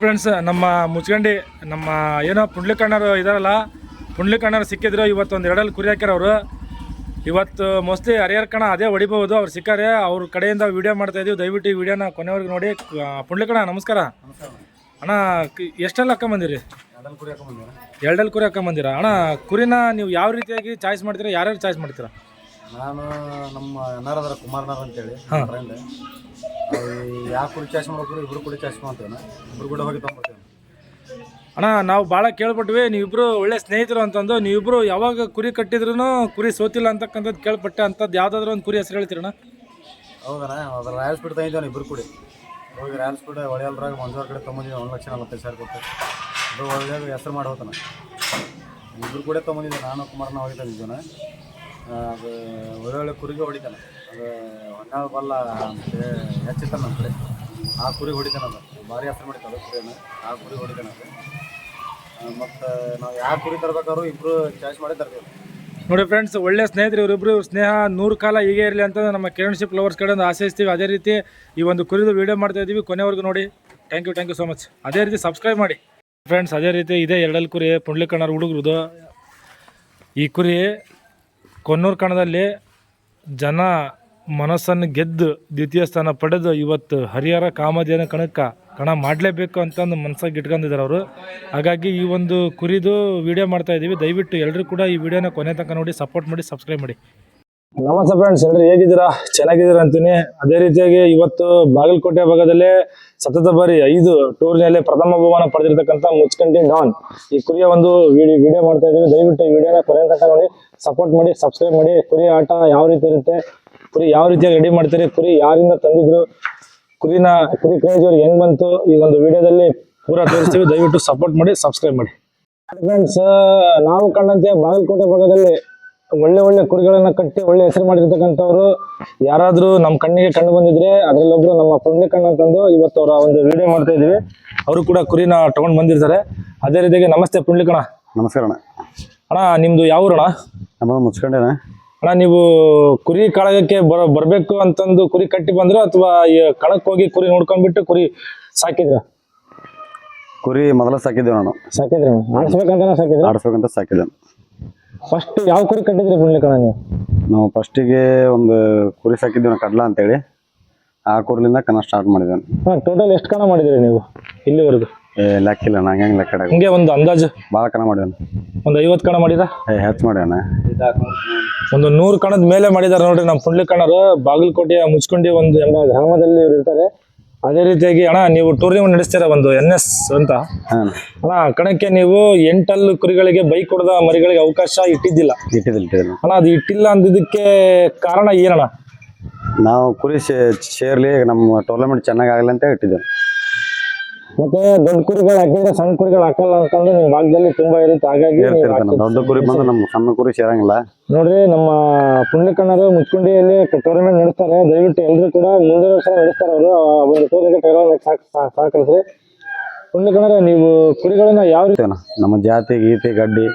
Friends ನಮ್ಮ ಮುಚ್ಕಂಡಿ ನಮ್ಮ ಏನೋ ಪುಂಡ್ಲಿಕಣ್ಣರು ಇದಾರಲ್ಲ, ಪುಂಡ್ಲಿಕಣ್ಣರು ಸಿಕ್ಕಿದ್ರು ಇವತ್ತು ಒಂದು ಎರಡಲ್ಲಿ ಕುರಿ ಹಾಕ್ಯಾರ ಅವರು. ಇವತ್ತು ಮೋಸ್ಟ್ಲಿ ಹರಿಹರ ಕಣ ಅದೇ ಹೊಡಿಬಹುದು, ಅವ್ರು ಸಿಕ್ಕಾರೆ. ಅವ್ರ ಕಡೆಯಿಂದ ವಿಡಿಯೋ ಮಾಡ್ತಾ ಇದೀವಿ. ದಯವಿಟ್ಟು ಈ ವಿಡಿಯೋನ ಕೊನೆವರೆಗೂ ನೋಡಿ. ಪುಂಡ್ಲಿ ಪುಂಡ್ಲಿಕಣ್ಣ, ನಮಸ್ಕಾರ. ಅಣ್ಣ ಎಷ್ಟೆಲ್ಲ ಹಾಕೊಂಬಂದಿರಿ ಎರಡಲ್ಲಿ ಕುರಿ ಹಾಕೊಂಬಂದಿರ ಅಣ್ಣ, ಕುರಿನ ನೀವು ಯಾವ ರೀತಿಯಾಗಿ ಚಾಯ್ಸ್ ಮಾಡ್ತೀರಾ? ಯಾರ್ಯಾರು ಚಾಯ್ಸ್ ಮಾಡ್ತೀರಾ? ನಾನು ನಮ್ಮ ಅನ್ನಾರದರ ಕುಮಾರ್ನಾರ್ ಅಂತೇಳಿ ಹೇಳಿ ಫ್ರೆಂಡ್ ಯಾವ ಕುಡಿ ಚಾಯ್ಸ್ ಮಾಡ್ಬೇಕು ಇಬ್ರು ಕುಡಿ ಚಾಯ್ಸ್ ಮಾಡ್ತೇವೆ ಇಬ್ರು ಕೂಡ ಹೋಗಿ ತೊಗೊಂಬರ್ತೇವೆ ಅಣ್ಣ ನಾವು ಭಾಳ ಕೇಳ್ಪಟ್ವಿ ನೀವಿಬ್ರು ಒಳ್ಳೆ ಸ್ನೇಹಿತರು ಅಂತಂದು ನೀವಿಬ್ರು ಯಾವಾಗ ಕುರಿ ಕಟ್ಟಿದ್ರು ಕುರಿ ಸೋತಿಲ್ಲ ಅಂತಕ್ಕಂಥದ್ದು ಕೇಳ್ಪಟ್ಟೆ ಅಂಥದ್ದು ಯಾವ್ದಾದ್ರು ಒಂದು ಕುರಿ ಹೆಸರು ಹೇಳ್ತೀರಣ್ಣ? ಹೌದಣ್ಣ ಅದ್ರ ರಾಯಲ್ ಸ್ಪೀಡ್ ತಂದಿದ್ದೇವೆ ಇಬ್ರು ಕುಡಿ. ಹೋಗಿ ರಾಯಲ್ ಸ್ಪೀಡ್ ಒಳ್ಳೆಯಲ್ರಾಗ ಮಂಜೂರ್ ಕಡೆ ತಂದಿದ್ದೀನಿ ಒಂದು ಲಕ್ಷ ನಲವತ್ತೈದು ಸಾವಿರ ಕೊಟ್ಟು. ಅದು ಒಳ್ಳೆ ಹೆಸರು ಮಾಡಿ ಹೋತಣ್ಣ ಇಬ್ರು ಕೂಡ ತೊಗೊಂಡಿದ್ದೆ ನಾನು ಕುಮಾರ್ನ ಹೋಗಿ ತಂದಿದ್ದೇನೆ ಅದು ಒಳ್ಳೊಳ್ಳೆ ಒಳ್ಳೆ ಕುರಿಗೆ ಹೊಡಿತಾನೆ. ಅದು ಹೊನ್ನಾಳ ಬಲ್ಲ ಹೆಚ್ಚಿತ್ತಾನೆ ನಮ್ಮ ಕಡೆ ಆ ಕುರಿ ಅದು. ಭಾರಿ ಹೆಸರು ಮಾಡಿತಾನೆ ಕುರಿಯನ್ನು ಆ ಕುರಿ ಹೊಡಿತಾನೆ ಅದು. ಮತ್ತು ನಾವು ಯಾವ ಕುರಿ ತರ್ಬೇಕಾದ್ರು ಇಬ್ಬರು ಚಾಯ್ಸ್ ಮಾಡಿ ತರ್ತೀವಿ. ನೋಡಿ ಫ್ರೆಂಡ್ಸ್ ಒಳ್ಳೆ ಸ್ನೇಹಿತರು ಇವರಿಬ್ಬರು ಇವ್ರ ಸ್ನೇಹ ನೂರು ಕಾಲ ಹೀಗೆ ಇರಲಿ ಅಂತ ನಮ್ಮ ಕಿರಣ್ಶಿಪ್ ಲವರ್ಸ್ ಕಡೆ ಒಂದು ಆಶಯಿಸ್ತೀವಿ ಅದೇ ರೀತಿ ಈ ಒಂದು ಕುರಿದು ವೀಡಿಯೋ ಮಾಡ್ತಾ ಇದ್ದೀವಿ. ಕೊನೆವರೆಗೂ ನೋಡಿ. Thank you thank you so much ಅದೇ ರೀತಿ ಸಬ್ಸ್ಕ್ರೈಬ್ ಮಾಡಿ. ಫ್ರೆಂಡ್ಸ್ ಅದೇ ರೀತಿ ಇದೇ ಎರಡಲ್ಲಿ ಕುರಿ ಪುಂಡ್ಲಿಕಣ್ಣರ ಹುಡುಗರುದು. ಈ ಕುರಿ ಕೊನ್ನೂರು ಕಣದಲ್ಲಿ ಜನ ಮನಸ್ಸನ್ನು ಗೆದ್ದು ದ್ವಿತೀಯ ಸ್ಥಾನ ಪಡೆದು ಇವತ್ತು ಹರಿಹರ ಕಾಮಧೇನ ಕಣಕ್ಕೆ ಕಣ ಮಾಡಲೇಬೇಕು ಅಂತಂದು ಮನ್ಸಾಗಿ ಇಟ್ಕೊಂಡಿದ್ದಾರೆ ಅವರು. ಹಾಗಾಗಿ ಈ ಒಂದು ಕುರಿದು ವಿಡಿಯೋ ಮಾಡ್ತಾ ಇದ್ದೀವಿ ದಯವಿಟ್ಟು ಎಲ್ಲರೂ ಕೂಡ ಈ ವಿಡಿಯೋನ ಕೊನೆ ತನಕ ನೋಡಿ ಸಪೋರ್ಟ್ ಮಾಡಿ ಸಬ್ಸ್ಕ್ರೈಬ್ ಮಾಡಿ. ನಮಸ್ತೆ ಫ್ರೆಂಡ್ಸ್ ಎಲ್ಲರೂ ಹೇಗಿದ್ದೀರಾ? ಚೆನ್ನಾಗಿದ್ದೀರಾ ಅಂತೀನಿ. ಅದೇ ರೀತಿಯಾಗಿ ಇವತ್ತು ಬಾಗಲಕೋಟೆ ಭಾಗದಲ್ಲೇ ಸತತ ಬಾರಿ ಐದು ಟೂರ್ನಿಯಲ್ಲಿ ಪ್ರಥಮ ಬಹುಮಾನ ಪಡೆದಿರ್ತಕ್ಕಂಥ ಮುಚ್ಕಂಡಿ ಡಾನ್. ಈ ಕುರಿಯ ಒಂದು ವಿಡಿಯೋ ವಿಡಿಯೋ ಮಾಡ್ತಾ ಇದ್ದೀವಿ. ದಯವಿಟ್ಟು ಈ ವಿಡಿಯೋನ ಕೊನೆ ತನಕ ನೋಡಿ ಸಪೋರ್ಟ್ ಮಾಡಿ ಸಬ್ಸ್ಕ್ರೈಬ್ ಮಾಡಿ. ಕುರಿ ಆಟ ಯಾವ ರೀತಿ ಇರುತ್ತೆ, ಕುರಿ ಯಾವ ರೀತಿಯಾಗಿ ರೆಡಿ ಮಾಡ್ತಾರೆ, ಕುರಿ ಯಾರಿಂದ ತಂದಿದ್ರು, ಕುರಿನ, ಕುರಿ ಕ್ರೇಜ್ ಅವ್ರಿಗೆ ಹೆಂಗ್ ಬಂತು, ಈ ಒಂದು ವಿಡಿಯೋದಲ್ಲಿ ಪೂರಾ ತೋರಿಸ್ತೀವಿ. ದಯವಿಟ್ಟು ಸಪೋರ್ಟ್ ಮಾಡಿ ಸಬ್ಸ್ಕ್ರೈಬ್ ಮಾಡಿ. ಫ್ರೆಂಡ್ಸ್ ನಾವು ಕಂಡಂತೆ ಬಾಗಲಕೋಟೆ ಭಾಗದಲ್ಲಿ ಒಳ್ಳೆ ಒಳ್ಳೆ ಕುರಿಗಳನ್ನ ಕಟ್ಟಿ ಒಳ್ಳೆ ಹೆಸರು ಮಾಡಿರ್ತಕ್ಕಂಥವ್ರು ಯಾರಾದ್ರೂ ನಮ್ಮ ಕಣ್ಣಿಗೆ ಕಂಡು ಬಂದಿದ್ರೆ ಅದ್ರಲ್ಲೊಬ್ರು ನಮ್ಮ ಪುಣ್ಯಕಣ್ಣ ಅಂತಂದು ಇವತ್ತು ಅವರ ಒಂದು ವಿಡಿಯೋ ಮಾಡ್ತಾ ಇದೀವಿ ಅವರು ಕೂಡ ಕುರಿನ ತಗೊಂಡ್ ಬಂದಿರ್ತಾರೆ. ಅದೇ ರೀತಿಯಾಗಿ ನಮಸ್ತೆ ಪುಣ್ಯಕಣ್ಣ ನಮಸ್ಕಾರ ಅಣ್ಣ. ಅಣ್ಣ ನಿಮ್ದು ಯಾವ ಊರಣ ನಮ್ಮ ಮುಚ್ಕೊಂಡೇನ. ಅಣ್ಣ ನೀವು ಕುರಿ ಕಳಗಕ್ಕೆ ಬರ ಬರ್ಬೇಕು ಅಂತಂದು ಕುರಿ ಕಟ್ಟಿ ಬಂದ್ರು ಅಥವಾ ಈ ಕಳಕ್ ಹೋಗಿ ಕುರಿ ನೋಡ್ಕೊಂಡ್ಬಿಟ್ಟು ಕುರಿ ಸಾಕಿದ್ರ? ಕುರಿ ಮೊದಲ ಸಾಕಿದ್ದೇವೆ ನಾನು. ಸಾಕಿದ್ರೆ? ಆಡಿಸ್ಬೇಕಂತ ಸಾಕಿದ್ರೆ? ಆಡಿಸ್ಬೇಕಂತ ಸಾಕಿದ್ದೆ ಫಸ್ಟ್ ಯಾವ ಕುರಿ ಕಟ್ಟಿದ್ರಿ ಪುಣ್ಯಕಣ್ಣ ನೀವು? ನಾವು ಫಸ್ಟಿಗೆ ಒಂದು ಕುರಿ ಸಾಕಿದ್ದೇವೆ ಕಡ್ಲ ಅಂತೇಳಿ. ಆ ಕುರಿಲಿಂದ ಕಣ ಸ್ಟಾರ್ಟ್ ಮಾಡಿದ್ದೇನೆ ಹಾ ಟೋಟಲ್ ಎಷ್ಟು ಕಣ ಮಾಡಿದ್ರಿ ನೀವು ಇಲ್ಲಿವರೆಗೂ? ಏ ಲೆಕ್ಕಿಲ್ಲ ನಂಗೆ ಹೆಂಗೆ ಲೆಕ್ಕ. ಹಿಂಗೆ ಒಂದು ಅಂದಾಜು? ಭಾಳ ಕಣ ಮಾಡ್ಯಾನ ಒಂದು ಐವತ್ತು ಕಣ ಮಾಡಿದ? ಏ ಹೆಚ್ಚು ಮಾಡ್ಯಾನ ಒಂದು ನೂರು ಕಣದ ಮೇಲೆ ಮಾಡಿದಾರೆ ನೋಡ್ರಿ ನಮ್ಮ ಪುಂಡ್ಲಿಕಣ್ಣರು ಬಾಗಲಕೋಟೆಯ ಮುಚ್ಕೊಂಡಿ ಒಂದು ಎಂಬ ಗ್ರಾಮದಲ್ಲಿ ಇವ್ರು ಇರ್ತಾರೆ. ಅದೇ ರೀತಿಯಾಗಿ ಅಣ್ಣ ನೀವು ಟೂರ್ನಿಮೆಂಟ್ ನಡೆಸ್ತೀರ ಒಂದು ಎನ್ ಎಸ್ ಅಂತ? ಅಣ್ಣ ಕಣಕ್ಕೆ ನೀವು ಎಂಟಲ್ ಕುರಿಗಳಿಗೆ ಬೈಕ್ ಕೊಡದ ಮರಿಗಳಿಗೆ ಅವಕಾಶ ಇಟ್ಟಿದ್ದಿಲ್ಲ. ಇಟ್ಟಿದ್ದಿಲ್ಲ ಇಟ್ಟಿದ್ದಿಲ್ಲ. ಅಣ್ಣ ಅದು ಇಟ್ಟಿಲ್ಲ ಅಂದಿದ್ದಕ್ಕೆ ಕಾರಣ ಏನಣ್ಣ? ನಾವು ಕುರಿ ಸೇರ್ಲಿ ನಮ್ಮ ಟೂರ್ನಮೆಂಟ್ ಚೆನ್ನಾಗಿ ಆಗಲಿ ಅಂತ ಇಟ್ಟಿದ್ದೇವೆ. ಮತ್ತೆ ದೊಡ್ಡ ಕುರಿಗಳು ಹಾಕಿದ್ರೆ ಸಣ್ಣ ಕುರಿಗಳು ಹಾಕಲ್ಲ ಅಂತಂದ್ರೆ ನಿಮ್ ಭಾಗದಲ್ಲಿ ತುಂಬಾ ಇರುತ್ತೆ. ಹಾಗಾಗಿ ನೀವು ದೊಡ್ಡ ಕುರಿ ಬಂದು ನಮ್ಮ ಸಣ್ಣ ಕುರಿ ಸೇರಂಗಿಲ್ಲ. ನೋಡ್ರಿ ನಮ್ಮ ಪುಣ್ಯಕಣ್ಣರು ಮುಚ್ಕೊಂಡಿಯಲ್ಲಿ ಟೂರ್ನಮೆಂಟ್ ನಡೆಸ್ತಾರೆ. ದಯವಿಟ್ಟು ಎಲ್ಲರೂ ಕೂಡ ಮುಂದಿನ ವರ್ಷ ನಡೆಸ್ತಾರೆ ಅವರು. ಒಂದು ಟೂರ್ನಿಗೆ ಕೈಗೊಳ್ಳೋಕೆ ಸಾಕು ಸಹಕರಿಸ್ರಿ ಪುಣ್ಯಕಣ್ಣರ ನೀವು ಕುರಿಗಳನ್ನ ಯಾವ ರೀತಿ ನಮ್ಮ ಜಾತಿ ಗೀತಿ ಗಡ್ಡಿ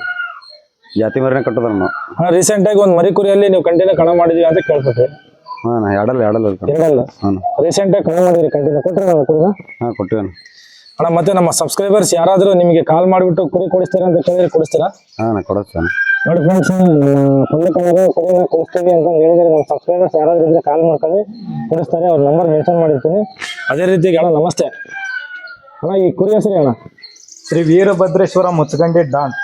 ಜಾತಿ ಮರಿನೇ ಕಟ್ಟೋದ್ರ ನಾವು ರೀಸೆಂಟ್ ಆಗಿ ಒಂದು ಮರಿ ಕುರಿಯಲ್ಲಿ ನೀವು ಕಂಟಿನ್ಯೂ ಕಣ ಮಾಡಿದೀವಿ ಅಂತ ಕೇಳ್ಪಟ್ರಿ ಹಾ ಎಡಲ್ ಎಡಲ್ ಇರ್ತಾನೆ. ಎರಡಲ್ಲ? ಹಾಂ ರೀಸೆಂಟ್ ಆಗಿ ಕಣ ಮಾಡಿದ್ರಿ ಕಂಟಿನ್ಯೂ ಕೊಟ್ಟರೆ ಕುರಿನ? ಹಾಂ ಕೊಟ್ಟಿವೇನು ಅಣ್ಣ ಮತ್ತೆ ನಮ್ಮ ಸಬ್ಸ್ಕ್ರೈಬರ್ಸ್ ಯಾರಾದರೂ ನಿಮಗೆ ಕಾಲ್ ಮಾಡಿಬಿಟ್ಟು ಕುರಿ ಕೊಡಿಸ್ತೀರಾ ಅಂತ ಕೇಳಿದ್ರೆ ಕೊಡಿಸ್ತೀರಾ? ಹಾಂ ನಾ ಕೊಡಿಸ್ತೇನೆ ನೋಡಿ ಫ್ರೆಂಡ್ಸ್ ಪುಣ್ಯಕಣ್ಣರು ಕುರಿನ ಕೊಡಿಸ್ತೀವಿ ಅಂತ ಹೇಳಿದ್ರೆ. ನಮ್ಮ ಸಬ್ಸ್ಕ್ರೈಬರ್ಸ್ ಯಾರಾದ್ರೂ ಇದ್ರೆ ಕಾಲ್ ಮಾಡ್ಕೊಳ್ಳಿ. ಕೊಡಿಸ್ತಾರೆ ಅವ್ರ ನಂಬರ್ ಮೆನ್ಷನ್ ಮಾಡಿರ್ತೀನಿ. ಅದೇ ರೀತಿ ಅಣ್ಣ ನಮಸ್ತೆ. ಅಣ್ಣ ಈ ಕುರಿ ಹೆಸರಿ ಅಣ್ಣ? ಶ್ರೀ ವೀರಭದ್ರೇಶ್ವರ ಮುಚ್ಚಗಂಡಿ ಡಾನ್.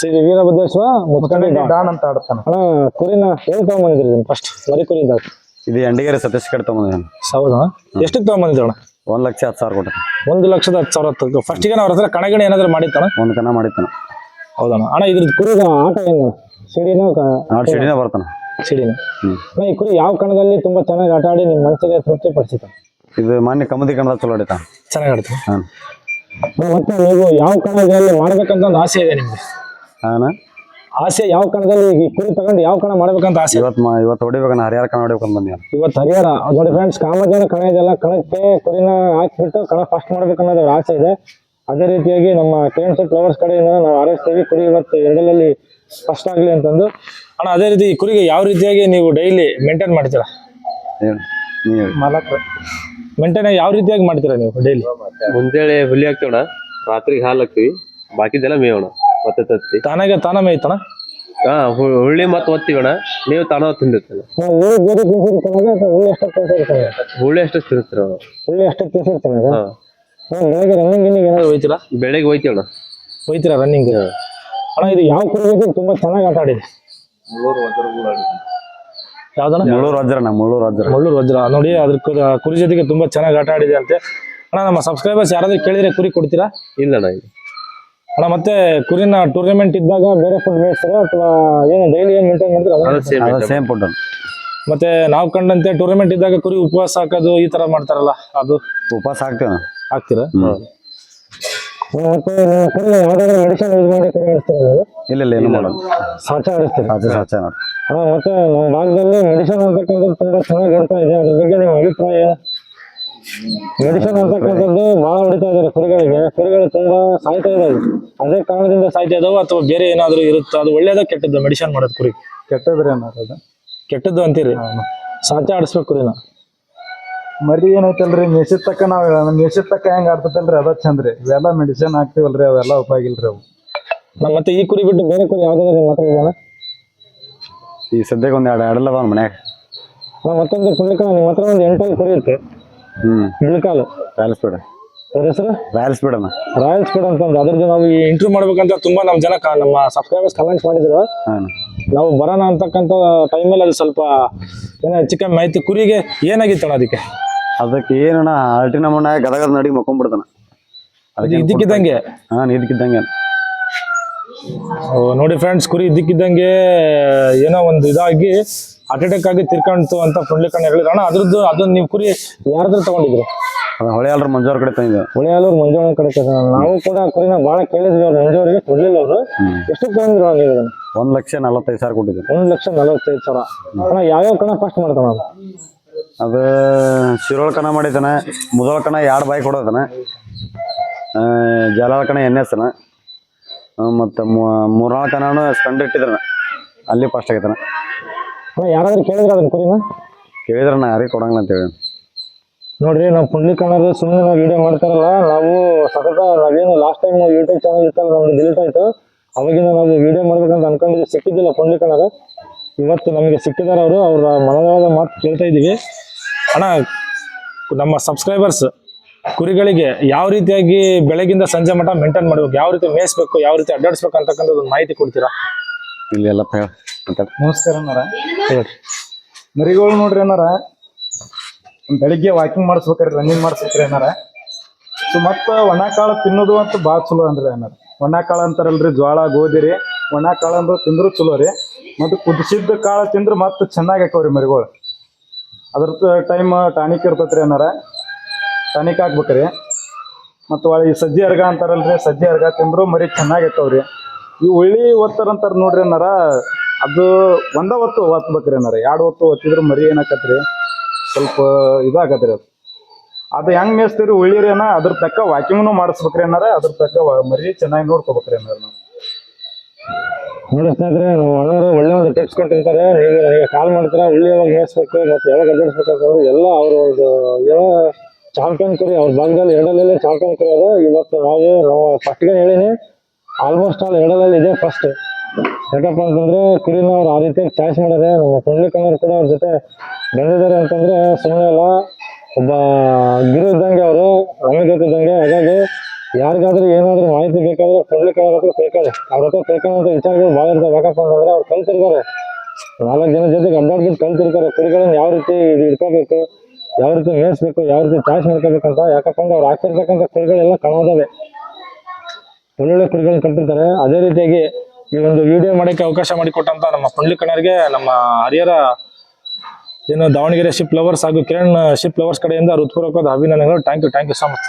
ಶ್ರೀ ವೀರಭದ್ರೇಶ್ವರ ಮುತ್ಕಂಡಿ ಡಾನ್. ಅಂತ ಆಡ್ತಾನೆ ಅಣ್ಣ ಕುರಿನ ಏನು ತಗೊಂಬಂದಿದ್ರಿ ಫಸ್ಟ್ ಮರಿ ಕುರಿ ಇದ್ದಾಗ. ಇದು ಎಂಡಿಗೆರೆ ಸತೀಶ್ ಕಡೆ ತೊಗೊಂಡಿದ್ದೇನೆ ಹೌದಾ? ಎಷ್ಟಕ್ಕೆ ತಗೊಂಬಂದಿದ್ರು ಅಣ್ಣ? ಒಂದು ಲಕ್ಷ ಹತ್ತು ಸಾವಿರ ಕೊಟ್ಟೆ. ಒಂದು ಲಕ್ಷದ ಹತ್ತು ಸಾವಿರ ಹತ್ತು ಫಸ್ಟಿಗೆ ಅವ್ರ ಹತ್ರ ಕಣಗಣಿ ಏನಾದ್ರು ಮಾಡಿತ್ತಾನ ಒಂದು ಕಣ ಮಾಡಿತ್ತಾನ ಹೌದಣ್ಣ. ಅಣ್ಣ ಇದ್ರದ್ದು ಕುರಿ ಆಟ ಹೆಂಗ ಸಿಡಿನ ಆಟ ಸಿಡಿನೇ ಬರ್ತಾನ ಸಿಡಿನ. ಅಣ್ಣ ಈ ಕುರಿ ಯಾವ ಕಣದಲ್ಲಿ ತುಂಬಾ ಚೆನ್ನಾಗಿ ಆಟ ಆಡಿ ನಿಮ್ಮ ಮನಸ್ಸಿಗೆ ತೃಪ್ತಿ ಪಡಿಸಿತ ಇದು ಮಾನ್ಯ ಕಮದಿ ಕಣದ ಚಲೋ ಆಡಿತ ಚೆನ್ನಾಗಿ ಆಡ್ತೀವಿ ಹಾಂ ಮತ್ತೆ ನೀವು ಯಾವ ಕಣದಲ್ಲಿ ಮಾಡ್ಬೇಕಂತ ಒಂದು ಆಸೆ ಇದೆ ನಿಮ್ಗೆ? ಹಾಂ ಆಸೆ ಯಾವ ಕಣದಲ್ಲಿ ಈ ಕುರಿ ತಗೊಂಡು ಯಾವ ಕಣ ಮಾಡ್ಬೇಕಂತ ಆಸೆ? ಇವತ್ತು ಮಾ ಇವತ್ತು ಹೊಡಿಬೇಕನ್ನ ಹರಿಹರ ಕಣ ಹೊಡಿಬೇಕಂತ ಬಂದ್ಯಾನ ಇವತ್ತು ಹರಿಹರ. ನೋಡಿ ಫ್ರೆಂಡ್ಸ್ ಕಾಮಜನ ಕಣ ಇದೆಲ್ಲ ಕಣಕ್ಕೆ ಕುರಿನ ಹಾಕ್ಬಿಟ್ಟು ಕಣ ಫಸ್ಟ್ ಮಾಡ್ಬೇಕು ಅನ್ನೋದು ಅವ್ರ ಆಸೆ ಇದೆ. ಅದೇ ರೀತಿಯಾಗಿ ನಮ್ಮ ಕೆ ಎಂ ಸಿ ಫ್ಲವರ್ಸ್ ಕಡೆಯಿಂದ ನಾವು ಆರೈಸ್ತೀವಿ. ಕುರಿ ಇವತ್ತು ಎರಡರಲ್ಲಿ ಫಸ್ಟ್ ಆಗಲಿ ಅಂತಂದು. ಅಣ್ಣ ಅದೇ ರೀತಿ ಈ ಕುರಿಗೆ ಯಾವ ರೀತಿಯಾಗಿ ನೀವು ಡೈಲಿ ಮೇಂಟೈನ್ ಮಾಡ್ತೀರಾ? ಏನು ನೀ ಹೇಳಿ. ಮಲಕ್. ಮೇಂಟೈನ್ ಯಾವ ರೀತಿಯಾಗಿ ಮಾಡ್ತೀರಾ ನೀವು ಡೈಲಿ ಮುಂಜಾನೆ ಹುಲಿ ಹಾಕ್ತೀವಣ್ಣ ರಾತ್ರಿಗೆ ಹಾಲು ಹಾಕ್ತೀವಿ ಬಾಕಿದೆಲ್ಲ ಮೇವಣ ಮತ್ತೆ ತಾನಾಗ ತಾನ ಮೇಯ್ತಣ? ಹಾ ಹುಳ್ಳಿ ಮತ್ತೆ ಒತ್ತೀವಣ. ನೀವು ತಾನ ತಿಂದಿರ್ತಾನೆ ಹುಳ್ಳಿ ಅಷ್ಟು ತಿನ್ನಿಸ್ತಾರ ಹಾ. ಬೆಳಗ್ಗೆ ರನ್ನಿಂಗ್ ಗಿನ್ನಿಂಗ್ ಏನಾದ್ರು ಹೋಯ್ತೀರಾ? ಬೆಳಗ್ಗೆ ಹೋಯ್ತೀವಣ ಹೋಯ್ತೀರಾ ರನ್ನಿಂಗ್ ಅಣ್ಣ ಇದು ಯಾವ ಕುರಿ ತುಂಬಾ ಚೆನ್ನಾಗಿ ಆಟ ಆಡಿದೆ? ಯಾವ್ದಣ್ಣ? ಮುಳ್ಳೂರು ವಜ್ರಣ್ಣ ಮುಳ್ಳೂರು ವಜ್ರ. ಮುಳ್ಳೂರು ವಜ್ರ. ನೋಡಿ ಅದ್ರ ಕುರಿ- ಜೊತೆಗೆ ತುಂಬಾ ಚೆನ್ನಾಗಿ ಆಟ ಆಡಿದೆ ಅಂತೆ. ಅಣ್ಣ ನಮ್ಮ ಸಬ್ಸ್ಕ್ರೈಬರ್ಸ್ ಯಾರಾದ್ರೂ ಕೇಳಿದ್ರೆ ಕುರಿ ಕೊಡ್ತೀರಾ? ಇಲ್ಲಣ್ಣ ಇದು ಅಣ್ಣ ಮತ್ತೆ ಕುರಿನ ಟೂರ್ನಮೆಂಟ್ ಇದ್ದಾಗ ಬೇರೆ ಫುಡ್ ಬೇಯಿಸ್ತಾರ ಅಥವಾ ಏನು ಡೈಲಿ ಏನು ಮೇಂಟೈನ್ ಮಾಡ್ತಾರೆ? ಅದು ಸೇಮ್ ಅದು ಫುಡ್ ಮತ್ತೆ ನಾವು ಕಂಡಂತೆ ಟೂರ್ನಮೆಂಟ್ ಇದ್ದಾಗ ಕುರಿ ಉಪವಾಸ ಹಾಕೋದು ಈ ತರ ಮಾಡ್ತಾರಲ್ಲ ಅದು? ಉಪವಾಸ ಹಾಕ್ತೇವೆ ಹಾಕ್ತೀರಾ? ಮೆಡಿಸಿನ್ ಯೂಸ್ ಮಾಡಿ ಕುರಿ ಆಡಿಸ್ತೀರಾ ಇಲ್ಲ ಇಲ್ಲ ಏನು ಮಾಡೋದು ಸಾಚ ಆಡಿಸ್ತೀರಾ ಸಾಚೆ ಸಾಚೆ ನೋಡಿ ಹಾ ಮತ್ತೆ ನಮ್ಮ ಭಾಗದಲ್ಲಿ ಮೆಡಿಸಿನ್ ಅಂತಕ್ಕಂಥದ್ದು ತುಂಬಾ ಚೆನ್ನಾಗಿ ಹೇಳ್ತಾ ಇದೆ. ಅದ್ರ ಬಗ್ಗೆ ನಿಮ್ಮ ಅಭಿಪ್ರಾಯ? ಮೆಡಿಸಿನ್ ಅಂತಕ್ಕಂಥದ್ದು ಬಹಳ ಹೊಡಿತಾ ಇದ್ದಾರೆ ಕುರಿಗಳಿಗೆ ಕುರಿಗಳು ತುಂಬಾ ಸಾಯ್ತಾ ಇದಾವೆ ಅದೇ ಕಾರಣದಿಂದ ಸಾಯ್ತಾ ಇದಾವೆ ಅಥವಾ ಬೇರೆ ಏನಾದ್ರು ಇರುತ್ತಾ? ಅದು ಒಳ್ಳೇದ ಕೆಟ್ಟದ್ದು? ಮೆಡಿಸಿನ್ ಮಾಡೋದು ಕುರಿ. ಕೆಟ್ಟದ್ರಿ ಅನ್ನೋದು. ಅದು ಕೆಟ್ಟದ್ದು ಅಂತೀರಿ? ಸಾಧ್ಯ ಆಡಿಸ್ಬೇಕು ಕುರಿನ. ಮರಿ ಏನೈತಲ್ರಿ? ಮೇಸಿದ ತಕ್ಕ ನಾವು ಮೇಸಿದ ತಕ್ಕ ಹೆಂಗ್ ಆಡ್ತೈತಲ್ರಿ? ಅದ ಚಂದ್ರಿ. ಇವೆಲ್ಲ ಮೆಡಿಸಿನ್ ಹಾಕ್ತಿವಲ್ರಿ? ಅವೆಲ್ಲ ಉಪಯೋಗ ಇಲ್ರಿ ಅವು. ನಮ್ಮ ಮತ್ತೆ ಈ ಕುರಿ ಬಿಟ್ಟು ಬೇರೆ ಕುರಿ ಯಾವ್ದಾದ್ರು ಇದೆಯಾ ಈ ಸದ್ಯಕ್ಕೆ ಒಂದ್ ಎರಡು ಎರಡಲ್ಲ ಮನ್ಯಾಗ. ನಾವು ಮತ್ತೊಂದು ಪುಣ್ಯಕಾಲ ನಿಮ್ಮ ಹತ್ರ ಒಂದು ಎಂಟಲ್ಲಿ ಕುರಿ ಇರುತ್ತೆ ಹ್ಮ್ ಬಿಳ್ಕಾಲು ರಾಯಲ್ ಸ್ಪೀಡ್ ಅದ್ರ ಹೆಸರು? ರಾಯಲ್ ಸ್ಪೀಡ್ ರಾಯಲ್ ಸ್ಪೀಡ್ ಅಂತಂದ್ರೆ ಅದ್ರದ್ದು ನಾವು ಈ ಇಂಟರ್ವ್ಯೂ ಮಾಡ್ಬೇಕಂತ ತುಂಬಾ ನಮ್ಮ ಜನ ಕ- ನಮ್ಮ ಸಬ್ಸ್ಕ್ರೈಬರ್ಸ್ ಕಮೆಂಟ್ ಮಾಡಿದ್ರು. ಹಾಂ ನಾವು ಬರೋಣ ಅಂತಕ್ಕಂಥ ಟೈಮಲ್ಲಿ ಅದು ಸ್ವಲ್ಪ ಏನೋ ಹೆಚ್ಚು ಕಮ್ಮಿ ಆಯ್ತು. ಕುರಿಗೆ ಏನಾಗಿತ್ತಣ್ಣ ಅದಕ್ಕೆ? ಅದಕ್ಕೆ ಏನಣ್ಣ ಅಲ್ಟಿನ ಮಣ್ಣ ಗದಗದ ನಡಿ ಮಕ್ಕೊಂಡ್ಬಿಡ್ತಾನ. ಇದಕ್ಕಿದ್ದಂಗೆ ಇದ್ದಕ್ಕಿದ್ದಂಗೆ? ಹಾ ಇದಕ್ಕಿದ್ದಂಗೆ ನೋಡಿ ಫ್ರೆಂಡ್ಸ್ ಕುರಿ ಇದ್ದಕ್ಕಿದ್ದಂಗೆ ಏನೋ ಒಂದು ಇದಾಗಿ ಹಾರ್ಟ್ ಅಟ್ಯಾಕ್ ಆಗಿ ತಿರ್ಕೊಂತು ಅಂತ ಫ್ರೆಂಡ್ಲಿ ಕಣ್ಣು ಹೇಳಿದ್ರು ಅಣ್ಣ ಅದ್ರದ್ದು ಅದನ್ನ ನೀವು ಕುರಿ ಯಾರ್ದ್ರ ತಗೊಂಡಿದ್ರು? ಅದು ಮಂಜೋರ್ ಕಡೆ ತಂದಿದ್ದೆ. ಹೊಳೆಯಾಲರು ಮಂಜೋರ್ ಕಡೆ. ನಾವು ಕೂಡ ಕುರಿನ ಬಹಳ ಕೇಳಿದ್ವಿ ಅವ್ರು ಮಂಜೋರಿಗೆ ಕೊಡ್ಲಿಲ್ಲ ಅವರು. ಎಷ್ಟು ತಂದಿದ್ರು ನೀವು? ಒಂದ್ ಲಕ್ಷ ನಲವತ್ತೈದು ಸಾವಿರ ಕೊಟ್ಟಿದ್ರು ಒಂದ್ ಲಕ್ಷ ನಲವತ್ತೈದು ಸಾವಿರ. ಅಣ್ಣ ಯಾವ್ಯಾವ ಕಣ ಫಸ್ಟ್ ಮಾಡ್ತಾನ ಅದು ಶಿರೋಳ ಕಣ ಮಾಡಿದ್ದಾನೆ ಮುದೋಳ ಕಣ ಎರಡು ಬಾಯಿ ಕೊಡೋದನ ಜಲಾಳ ಕಣ ಎಸ್ ಎಸ್ತಾನ ಮತ್ತು ಮೂರ್ನಾಲ್ಕು ಕಣನು ಸ್ಪೆಂಡ್ ಇಟ್ಟಿದ್ದಾನ ಅಲ್ಲಿ ಫಸ್ಟ್ ಆಗೈತಾನ ಯಾರಾದ್ರೂ ಕೇಳಿದ್ರ ಅದನ್ನ ಕುರಿನ? ನಾ ಯಾರಿಗೆ ಕೊಡಂಗಿಲ್ಲ ಅಂತ ಹೇಳಿ ನೋಡ್ರಿ ನಾವು ಪುಂಡ್ಲಿ ಕನ್ನಡ ಸುಮ್ಮನೆ ನಾವು ವಿಡಿಯೋ ಮಾಡ್ತಾರಲ್ಲ ನಾವು ಸತತ ನಾವೇನು ಲಾಸ್ಟ್ ಟೈಮ್ ನಾವು ಯೂಟ್ಯೂಬ್ ಚಾನಲ್ ಇತ್ತಲ್ಲ ನಮ್ಗೆ ಡಿಲೀಟ್ ಆಯ್ತು. ಅವಾಗಿಂದ ನಾವು ವಿಡಿಯೋ ಮಾಡ್ಬೇಕಂತ ಅನ್ಕೊಂಡಿದ್ದು ಸಿಕ್ಕಿದ್ದಿಲ್ಲ ಪುಂಡ್ಲಿ ಕನ್ನಡ ಇವತ್ತು ನಮಗೆ ಸಿಕ್ಕಿದಾರ ಅವರು ಅವ್ರ ಮನದಾದ ಮಾತು ಕೇಳ್ತಾ ಇದ್ದೀವಿ. ಅಣ್ಣ ನಮ್ಮ ಸಬ್ಸ್ಕ್ರೈಬರ್ಸ್ ಕುರಿಗಳಿಗೆ ಯಾವ ರೀತಿಯಾಗಿ ಬೆಳಗಿಂದ ಸಂಜೆ ಮಟ್ಟ ಮೇಂಟೈನ್ ಮಾಡ್ಬೇಕು ಯಾವ ರೀತಿ ಮೇಯಿಸ್ಬೇಕು ಯಾವ ರೀತಿ ಅಡ್ಡಾಡಿಸ್ಬೇಕು ಅಂತಕ್ಕಂಥದ್ದು ಒಂದು ಮಾಹಿತಿ ಕೊಡ್ತೀರಾ? ಇಲ್ಲಿ ಎಲ್ಲ ಹೇಳಿ ನಮಸ್ಕಾರ ಅನ್ನಾರ ಮರಿಗಳು ನೋಡ್ರಿ ಏನಾರ ಬೆಳಿಗ್ಗೆ ವಾಕಿಂಗ್ ಮಾಡಿಸ್ಬೇಕ್ರಿ ರನ್ನಿಂಗ್ ಮಾಡಿಸ್ಬೇಕ್ರಿ ಏನಾರ ಸೊ ಮತ್ತ ಒಣ ಕಾಳು ತಿನ್ನೋದು ಅಂತ ಭಾಳ ಚಲೋ ಅಂದ್ರೆ ಏನಾರ ಒಣ ಕಾಳು ಅಂತಾರಲ್ರಿ ಜ್ವಾಳ ಗೋಧಿ ರೀ ಒಣ ಕಾಳು ಅಂದ್ರೆ ತಿಂದ್ರು ಚಲೋ ರೀ. ಮತ್ತು ಕುದಿಸಿದ್ದ ಕಾಳು ತಿಂದ್ರೆ ಮತ್ತೆ ಚೆನ್ನಾಗಿ ಹಾಕವ್ರಿ ಮರಿಗಳು. ಅದ್ರ ಟೈಮ್ ಟಾನಿಕ್ ಇರ್ತೈತ್ರಿ ಅನ್ನಾರ ಟಾನಿಕ್ ಹಾಕ್ಬೇಕ್ರಿ ಮತ್ತು ಒಳಗೆ ಈ ಸಜ್ಜಿ ಅರ್ಗ ಅಂತಾರಲ್ರಿ, ಸಜ್ಜಿ ಅರ್ಗ ತಿಂದರು ಮರಿ ಚೆನ್ನಾಗಿ ಹಾಕವ್ರಿ ಈ ಉಳ್ಳಿ ಒತ್ತಾರ ಅಂತಾರ ನೋಡ್ರಿ ಅನ್ನಾರ ಅದು ಒಂದ ಹೊತ್ತು ಒತ್ಬೇಕ್ರಿ ಅನ್ನಾರ ಎರಡು ಹೊತ್ತು ಒತ್ತಿದ್ರು ಮರಿ ಏನಾಕತ್ರಿ? ಸ್ವಲ್ಪ ಇದಾಗತ್ರಿ ಅದು. ಅದು ಹೆಂಗ್ ಮೇಯಿಸ್ತೀರಿ ಉಳ್ಳಿರಿ ಅನ್ನ ಅದ್ರ ತಕ್ಕ ವಾಕಿಂಗ್ನು ಮಾಡಿಸ್ಬೇಕ್ರಿ ಅನ್ನಾರ ಅದ್ರ ತಕ್ಕ ಮರಿ ಚೆನ್ನಾಗಿ ನೋಡ್ಕೋಬೇಕ್ರಿ ಅನ್ನಾರ ನಾವು. ನೋಡಿ ಸ್ನೇಹಿತರೆ ಒಳ್ಳೆ ಒಂದು ಕೊಟ್ಟಿರ್ತಾರೆ. ಕಾಲ್ ಮಾಡ್ತಾರೆ ಉಳ್ಳಿ ಯಾವಾಗ ಮೇಯಿಸ್ಬೇಕು, ಮತ್ತು ಎಲ್ಲ ಅವರು ಏನೋ ಚಾಂಪಿಯನ್ ಕರಿ, ಅವ್ರ ಭಾಗದಲ್ಲಿ ಎರಡಲ್ಲೇ ಚಾಂಪಿಯನ್ ಕರಿ ಅದು. ಇವತ್ತು ನಾವು ನಾವು ಫಸ್ಟ್ಗೆ ಹೇಳಿನಿ. ಆಲ್ಮೋಸ್ಟ್ ಆಲ್ ಎರಡಲ್ಲಿ ಇದೆ ಫಸ್ಟ್ ಯಾಕಪ್ಪ ಅಂತಂದ್ರೆ ಕುರಿನ ಅವ್ರು ಆ ರೀತಿ ಚಾಯ್ಸ್ ಮಾಡಿದ್ರೆ, ನಮ್ಮ ಪುಂಡ್ಲಿಕನ್ನರು ಕೂಡ ಅವ್ರ ಜೊತೆ ಬಂದಿದ್ದಾರೆ ಅಂತಂದ್ರೆ ಸುಮ್ಮನೆ ಅಲ್ಲ. ಒಬ್ಬ ಗುರು ಇದ್ದಂಗೆ ಅವರು ನಮಗೆ ಗೊತ್ತಿದ್ದಂಗೆ ಹಾಗಾಗಿ ಯಾರಿಗಾದ್ರೂ ಏನಾದ್ರೂ ಮಾಹಿತಿ ಬೇಕಾದ್ರೆ ಪುಂಡ್ಲಿಕನ್ನರ ಹತ್ರ ಕೇಳ್ಕೊಳ್ಳಿ ಅವ್ರ ಹತ್ರ ಕೇಳ್ಕೊಳ್ಳೋಂಥ ವಿಚಾರಗಳು ಭಾಳ ಇರ್ತವೆ. ಯಾಕಪ್ಪ ಅಂತಂದ್ರೆ ಅವ್ರು ಕಲ್ತಿರ್ತಾರೆ. ನಾಲ್ಕು ಜನ ಜೊತೆಗೆ ಅಡ್ಡಾಡ್ಬಿಟ್ಟು ಕಲ್ತಿರ್ತಾರೆ. ಕುರಿಗಳನ್ನ ಯಾವ ರೀತಿ ಇಟ್ಕೋಬೇಕು ಯಾವ ರೀತಿ ಮೇಯಿಸ್ಬೇಕು ಯಾವ ರೀತಿ ಚಾಯ್ಸ್ ಅಂತ ಯಾಕಂದ್ರೆ ಅವ್ರು ಹಾಕಿರ್ತಕ್ಕಂಥ ಕುರಿಗಳೆಲ್ಲ ಕಾಣೋದವೆ. ಒಳ್ಳೊಳ್ಳೆ ಕುರಿಗಳನ್ನ ಕಲ್ತಿರ್ತಾರೆ. ಅದೇ ರೀತಿಯಾಗಿ ಈ ಒಂದು ವಿಡಿಯೋ ಮಾಡಕ್ಕೆ ಅವಕಾಶ ಮಾಡಿಕೊಟ್ಟಂತ ನಮ್ಮ ಪುಂಡ್ಲಿಕಣ್ಣರಿಗೆ ನಮ್ಮ ಹರಿಹರ ಏನು ದಾವಣಗೆರೆ ಶಿಪ್ ಲವರ್ಸ್ ಹಾಗೂ ಕಿರಣ್ ಶಿಪ್ ಲವರ್ಸ್ ಕಡೆಯಿಂದ ಹೃತ್ಪೂರ್ವಕವಾದ ಅಭಿನಂದನೆಗಳು. Thank you thank you so much